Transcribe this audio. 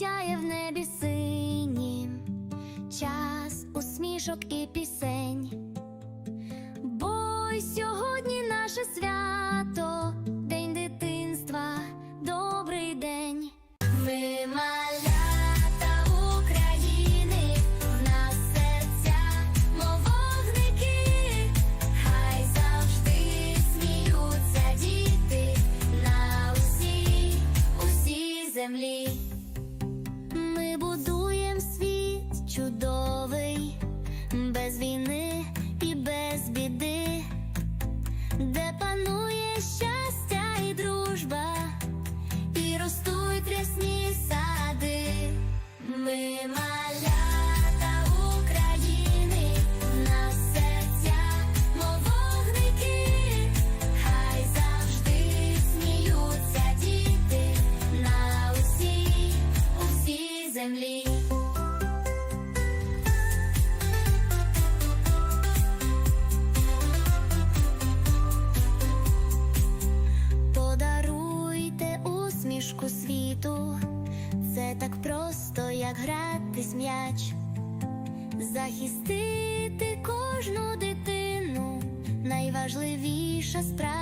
сяє в небі синім, час усмішок і пісень. Бо й сьогодні наше свято, день дитинства, добрий день. Ми малята України, в серця, мов хай завжди сміються діти на усій, усій землі. Ми будуємо світ чудовий, без війни і без біди, де панує щастя і дружба, і ростуть рясні сади. Ми землі. Подаруйте усмішку світу, це так просто, як гратись м'яч, захистити кожну дитину, найважливіша справа.